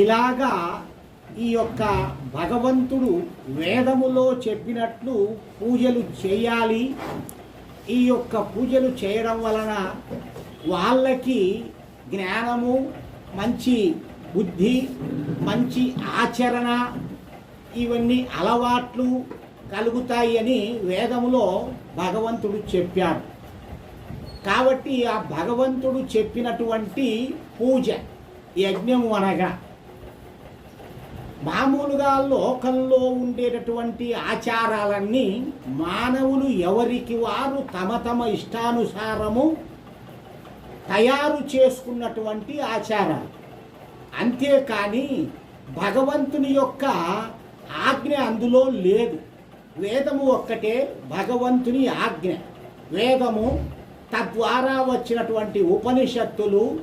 ఇలాగా ఈ యొక్క భగవంతుడు వేదములో చెప్పినట్లు పూజలు చేయాలి. ఈ యొక్క పూజలు చేయడం వలన వాళ్ళకి జ్ఞానము మంచి బుద్ధి మంచి ఆచరణ ఇవన్నీ అలవాట్లు కలుగుతాయి అని వేదములో భగవంతుడు చెప్పాడు. కాబట్టి ఆ భగవంతుడు చెప్పినటువంటి పూజ యజ్ఞము అనగా మామూలుగా లోకంలో ఉండేటటువంటి ఆచారాలన్నీ మానవులు ఎవరికి వారు తమ తమ ఇష్టానుసారము తయారు చేసుకున్నటువంటి ఆచారాలు. అంతేకాని భగవంతుని యొక్క ఆజ్ఞ అందులో లేదు. వేదము ఒక్కటే భగవంతుని ఆజ్ఞ. వేదము తద్వారా వచ్చినటువంటి ఉపనిషత్తులు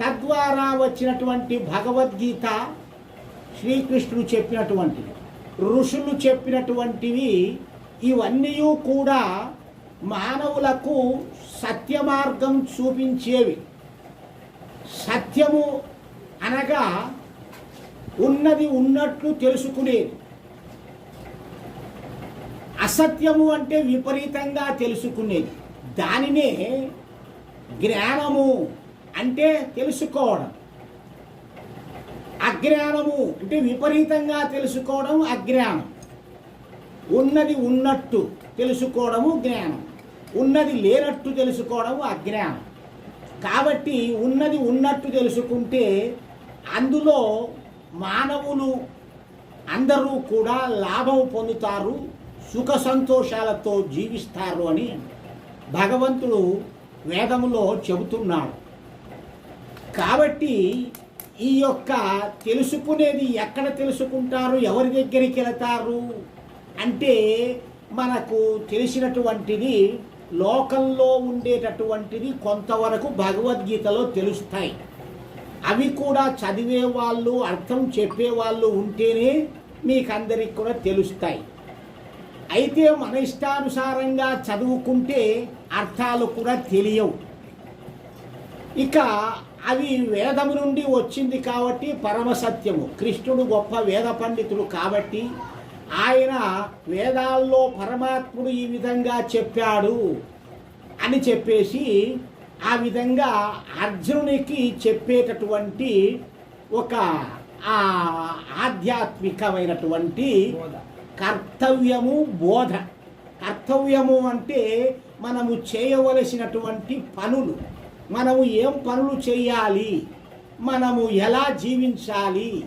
తద్వారా వచ్చినటువంటి భగవద్గీత శ్రీకృష్ణుడు చెప్పినటువంటివి ఋషులు చెప్పినటువంటివి ఇవన్నీ కూడా మానవులకు సత్య మార్గం చూపించేవి. సత్యము అనగా ఉన్నది ఉన్నట్లు తెలుసుకునేది. అసత్యము అంటే విపరీతంగా తెలుసుకునేది. దానినే జ్ఞానము అంటే తెలుసుకోవడం. అజ్ఞానము అంటే విపరీతంగా తెలుసుకోవడం అజ్ఞానం. ఉన్నది ఉన్నట్టు తెలుసుకోవడము జ్ఞానం. ఉన్నది లేనట్టు తెలుసుకోవడము అజ్ఞానం. కాబట్టి ఉన్నది ఉన్నట్టు తెలుసుకుంటే అందులో మానవులు అందరూ కూడా లాభం పొందుతారు సుఖ సంతోషాలతో జీవిస్తారు అని భగవంతుడు వేదములో చెబుతున్నాడు. కాబట్టి ఈ యొక్క తెలుసుకునేది ఎక్కడ తెలుసుకుంటారు? ఎవరి దగ్గరికి వెళతారు? అంటే మనకు తెలిసినటువంటిది లోకంలో ఉండేటటువంటిది కొంతవరకు భగవద్గీతలో తెలుస్తాయి. అవి కూడా చదివే వాళ్ళు అర్థం చెప్పే వాళ్ళు ఉంటేనే మీకందరికి కూడా తెలుస్తాయి. అయితే మన ఇష్టానుసారంగా చదువుకుంటే అర్థాలు కూడా తెలియవు. ఇక అవి వేదము నుండి వచ్చింది కాబట్టి పరమసత్యము. కృష్ణుడు గొప్ప వేద పండితుడు కాబట్టి ఆయన వేదాల్లో పరమాత్ముడు ఈ విధంగా చెప్పాడు అని చెప్పేసి ఆ విధంగా అర్జునునికి చెప్పేటటువంటి ఒక ఆ ఆధ్యాత్మికమైనటువంటి కర్తవ్యము బోధ. కర్తవ్యము అంటే మనము చేయవలసినటువంటి పనులు. మనము ఏం పనులు చేయాలి? మనము ఎలా జీవించాలి?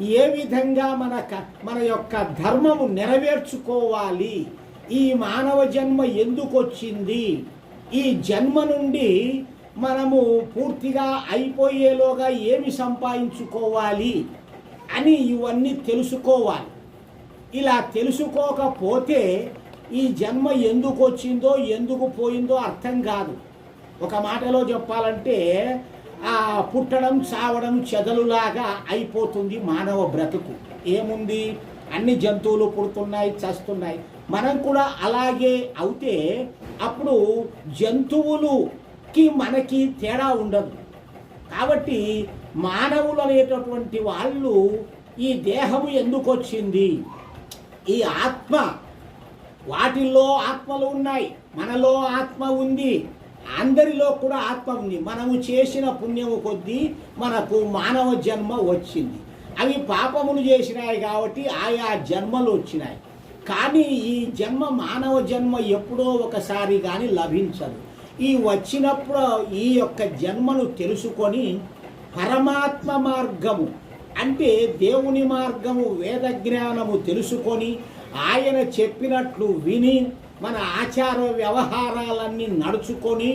ఏ విధంగా మన క- మన యొక్క ధర్మము నెరవేర్చుకోవాలి? ఈ మానవ జన్మ ఎందుకు వచ్చింది ఈ జన్మ నుండి మనము పూర్తిగా అయిపోయేలోగా ఏమి సంపాదించుకోవాలి అని ఇవన్నీ తెలుసుకోవాలి. ఇలా తెలుసుకోకపోతే ఈ జన్మ ఎందుకు వచ్చిందో ఎందుకు పోయిందో అర్థం కాదు. ఒక మాటలో చెప్పాలంటే ఆ పుట్టడం చావడం చెదలులాగా అయిపోతుంది మానవ బ్రతుకు. ఏముంది? అన్ని జంతువులు పుడుతున్నాయి చస్తున్నాయి. మనం కూడా అలాగే అవుతే అప్పుడు జంతువులుకి మనకి తేడా ఉండదు. కాబట్టి మానవులు అనేటటువంటి వాళ్ళు ఈ దేహము ఎందుకు వచ్చింది? ఈ ఆత్మ వాటిల్లో ఆత్మలు ఉన్నాయి. మనలో ఆత్మ ఉంది. అందరిలో కూడా ఆత్మ ఉంది మనము చేసిన పుణ్యము కొద్దీ మనకు మానవ జన్మ వచ్చింది. అవి పాపములు చేసినాయి కాబట్టి ఆయా జన్మలు వచ్చినాయి. కానీ ఈ జన్మ మానవ జన్మ ఎప్పుడో ఒకసారి కానీ లభించదు. ఈ వచ్చినప్పుడు ఈ యొక్క జన్మను తెలుసుకొని పరమాత్మ మార్గము అంటే దేవుని మార్గము వేద జ్ఞానము తెలుసుకొని ఆయన చెప్పినట్లు విని మన ఆచార వ్యవహారాలన్నీ నడుచుకొని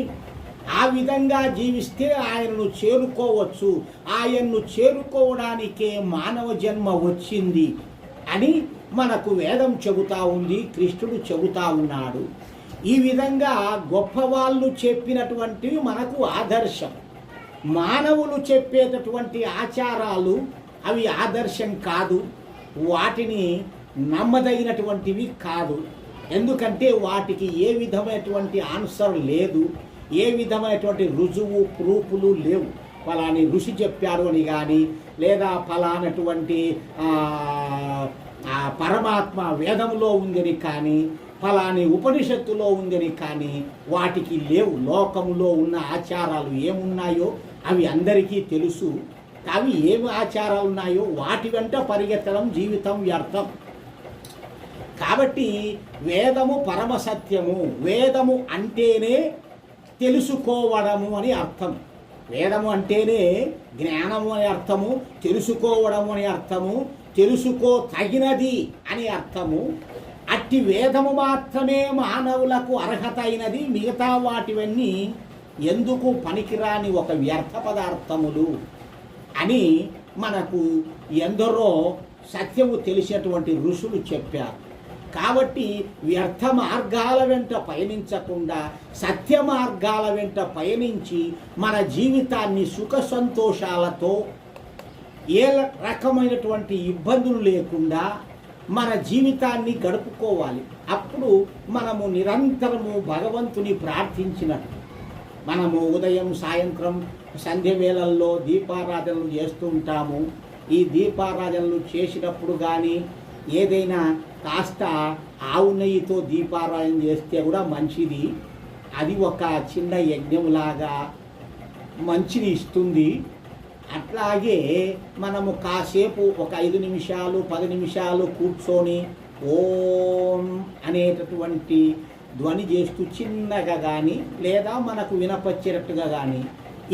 ఆ విధంగా జీవిస్తే ఆయనను చేరుకోవచ్చు. ఆయన్ను చేరుకోవడానికే మానవ జన్మ వచ్చింది అని మనకు వేదం చెబుతా ఉంది కృష్ణుడు చెబుతా ఉన్నాడు. ఈ విధంగా గొప్పవాళ్ళు చెప్పినటువంటివి మనకు ఆదర్శం. మానవులు చెప్పేటటువంటి ఆచారాలు అవి ఆదర్శం కాదు వాటిని నమ్మదగినటువంటివి కాదు. ఎందుకంటే వాటికి ఏ విధమైనటువంటి ఆన్సర్ లేదు ఏ విధమైనటువంటి రుజువు ప్రూఫ్లు లేవు. ఫలాని ఋషి చెప్పారు అని కానీ లేదా ఫలానటువంటి పరమాత్మ వేదంలో ఉందని కానీ ఫలాని ఉపనిషత్తులో ఉందని కానీ వాటికి లేవు. లోకములో ఉన్న ఆచారాలు ఏమున్నాయో అవి అందరికీ తెలుసు. అవి ఏమి ఆచారాలు ఉన్నాయో వాటి వెంట పరిగెత్తడం జీవితం వ్యర్థం. కాబట్టి వేదము పరమ సత్యము వేదము అంటేనే తెలుసుకోవడము అని అర్థం. వేదము అంటేనే జ్ఞానము అని అర్థము తెలుసుకోవడము అని అర్థము తెలుసుకో తగినది అని అర్థము. అట్టి వేదము మాత్రమే మానవులకు అర్హత అయినది మిగతా వాటివన్నీ ఎందుకు పనికిరాని ఒక వ్యర్థ పదార్థములు అని మనకు ఎందరో సత్యము తెలిసినటువంటి ఋషులు చెప్పారు. కాబట్టి వ్యర్థ మార్గాల వెంట పయనించకుండా సత్య మార్గాల వెంట పయనించి మన జీవితాన్ని సుఖ సంతోషాలతో ఏ రకమైనటువంటి ఇబ్బందులు లేకుండా మన జీవితాన్ని గడుపుకోవాలి. అప్పుడు మనము నిరంతరము భగవంతుని ప్రార్థించినట్టు. మనము ఉదయం సాయంత్రం సంధ్య వేళల్లో దీపారాధనలు చేస్తూ ఉంటాము. ఈ దీపారాధనలు చేసినప్పుడు కానీ ఏదైనా కాస్త ఆవు నెయ్యితో దీపారాధన చేస్తే కూడా మంచిది. అది ఒక చిన్న యజ్ఞంలాగా మంచిని ఇస్తుంది. అట్లాగే మనము కాసేపు ఒక ఐదు నిమిషాలు పది నిమిషాలు కూర్చొని ఓం అనేటటువంటి ధ్వని చేస్తూ చిన్నగా కానీ లేదా మనకు వినపచ్చేటట్టుగా కానీ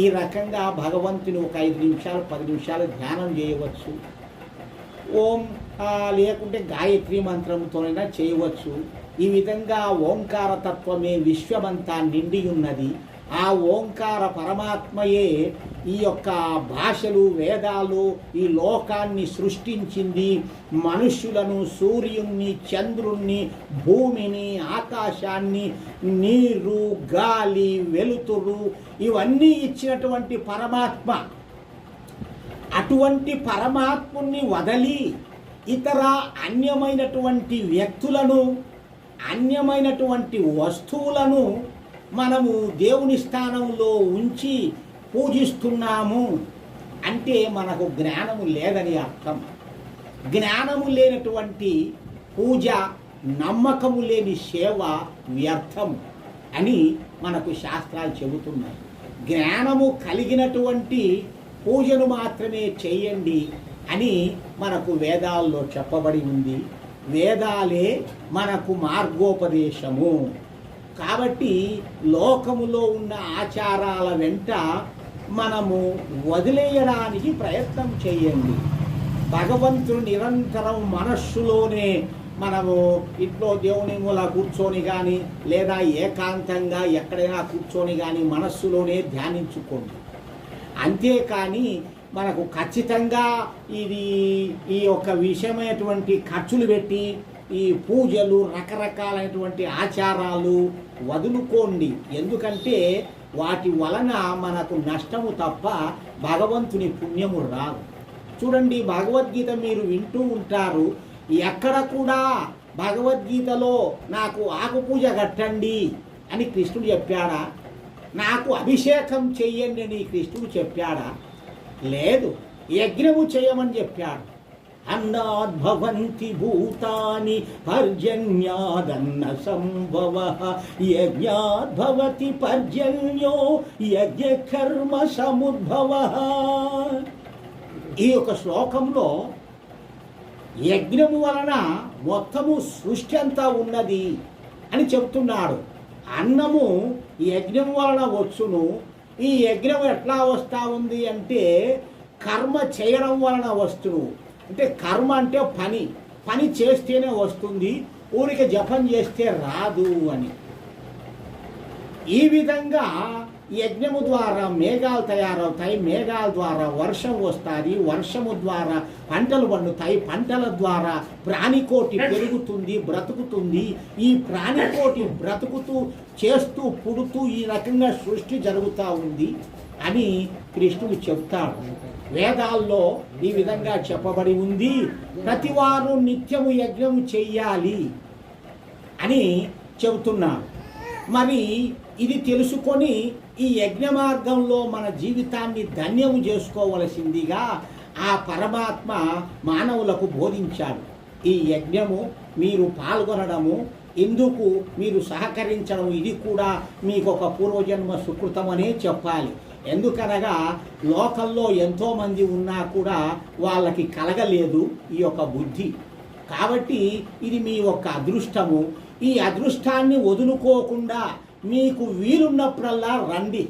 ఈ రకంగా భగవంతుని ఒక ఐదు నిమిషాలు పది నిమిషాలు ధ్యానం చేయవచ్చు. ఓం లేకుంటే గాయత్రి మంత్రముతోనైనా చేయవచ్చు. ఈ విధంగా ఓంకార తత్వమే విశ్వమంతా నిండి ఉన్నది ఆ ఓంకార పరమాత్మయే ఈ యొక్క భాషలు వేదాలు ఈ లోకాన్ని సృష్టించింది. మనుష్యులను సూర్యుణ్ణి చంద్రుణ్ణి భూమిని ఆకాశాన్ని నీరు గాలి వెలుతురు ఇవన్నీ ఇచ్చినటువంటి పరమాత్మ. అటువంటి పరమాత్ముని వదలి ఇతర అన్యమైనటువంటి వ్యక్తులను అన్యమైనటువంటి వస్తువులను మనము దేవుని స్థానంలో ఉంచి పూజిస్తున్నాము అంటే మనకు జ్ఞానము లేదని అర్థం. జ్ఞానము లేనటువంటి పూజ నమ్మకము లేని సేవ వ్యర్థం అని మనకు శాస్త్రాలు చెబుతున్నాయి. జ్ఞానము కలిగినటువంటి పూజను మాత్రమే చేయండి అని మనకు వేదాల్లో చెప్పబడి ఉంది. వేదాలే మనకు మార్గోపదేశము. కాబట్టి లోకములో ఉన్న ఆచారాల వెంట మనము వదిలేయడానికి ప్రయత్నం చేయండి. భగవంతుడు నిరంతరం మనస్సులోనే మనము ఇంట్లో దేవుని మూల కూర్చొని కానీ లేదా ఏకాంతంగా ఎక్కడైనా కూర్చొని కానీ మనస్సులోనే ధ్యానించుకోండి. అంతేకాని మనకు ఖచ్చితంగా ఇది ఈ యొక్క విషయమైనటువంటి ఖర్చులు పెట్టి ఈ పూజలు రకరకాలైనటువంటి ఆచారాలు వదులుకోండి. ఎందుకంటే వాటి వలన మనకు నష్టము తప్ప భగవంతుని పుణ్యము రాదు. చూడండి భగవద్గీత మీరు వింటూ ఉంటారు. ఎక్కడ కూడా భగవద్గీతలో నాకు ఆకు పూజ కట్టండి అని కృష్ణుడు చెప్పాడా? నాకు అభిషేకం చెయ్యండి అని కృష్ణుడు చెప్పాడా? లేదు యజ్ఞము చేయమని చెప్పాడు. అన్నాద్భవంతి భూతాని పర్జన్యాదన్న సంభవ. యజ్ఞాద్భవతి పర్జన్యో యజ్ఞ కర్మ సముద్భవ. ఈ యొక్క శ్లోకంలో యజ్ఞము వలన మొత్తము సృష్టి అంతా ఉన్నది అని చెప్తున్నాడు. అన్నము యజ్ఞం వలన వచ్చును ఈ యజ్ఞం ఎట్లా వస్తూ ఉంది అంటే కర్మ చేయడం వలన వస్తువు. అంటే కర్మ అంటే పని. పని చేస్తేనే వస్తుంది. ఊరికి జపం చేస్తే రాదు అని. ఈ విధంగా యజ్ఞము ద్వారా మేఘాలు తయారవుతాయి మేఘాల ద్వారా వర్షం వస్తుంది వర్షము ద్వారా పంటలు పండుతాయి పంటల ద్వారా ప్రాణికోటి పెరుగుతుంది బ్రతుకుతుంది. ఈ ప్రాణికోటి బ్రతుకుతూ చేస్తూ పుడుతూ ఈ రకంగా సృష్టి జరుగుతూ ఉంది అని కృష్ణుడు చెప్తాడు. వేదాల్లో ఈ విధంగా చెప్పబడి ఉంది. ప్రతివారు నిత్యము యజ్ఞము చెయ్యాలి అని చెబుతున్నాడు మరి ఇది తెలుసుకొని ఈ యజ్ఞ మార్గంలో మన జీవితాన్ని ధన్యము చేసుకోవలసిందిగా ఆ పరమాత్మ మానవులకు బోధించాడు. ఈ యజ్ఞము మీరు పాల్గొనడము ఎందుకు మీరు సహకరించడం ఇది కూడా మీకు ఒక పూర్వజన్మ సుకృతమనే చెప్పాలి. ఎందుకనగా లోకల్లో ఎంతోమంది ఉన్నా కూడా వాళ్ళకి కలగలేదు ఈ యొక్క బుద్ధి. కాబట్టి ఇది మీ యొక్క అదృష్టము. ఈ అదృష్టాన్ని వదులుకోకుండా మీకు వీలున్నప్పుడల్లా రండి.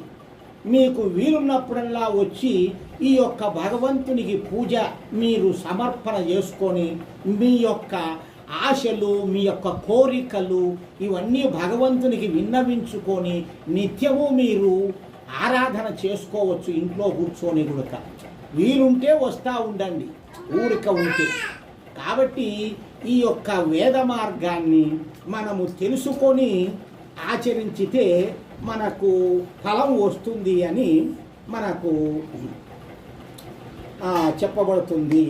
మీకు వీలున్నప్పుడల్లా వచ్చి ఈ యొక్క భగవంతునికి పూజ మీరు సమర్పణ చేసుకొని మీ యొక్క ఆశలు మీ యొక్క కోరికలు ఇవన్నీ భగవంతునికి విన్నవించుకొని నిత్యము మీరు ఆరాధన చేసుకోవచ్చు ఇంట్లో కూర్చొని కూడా. వీలుంటే వస్తూ ఉండండి. ఊరిక ఉంటే. కాబట్టి ఈ యొక్క వేద మార్గాన్ని మనము తెలుసుకొని ఆచరించితే మనకు ఫలం వస్తుంది అని మనకు చెప్పబడుతుంది.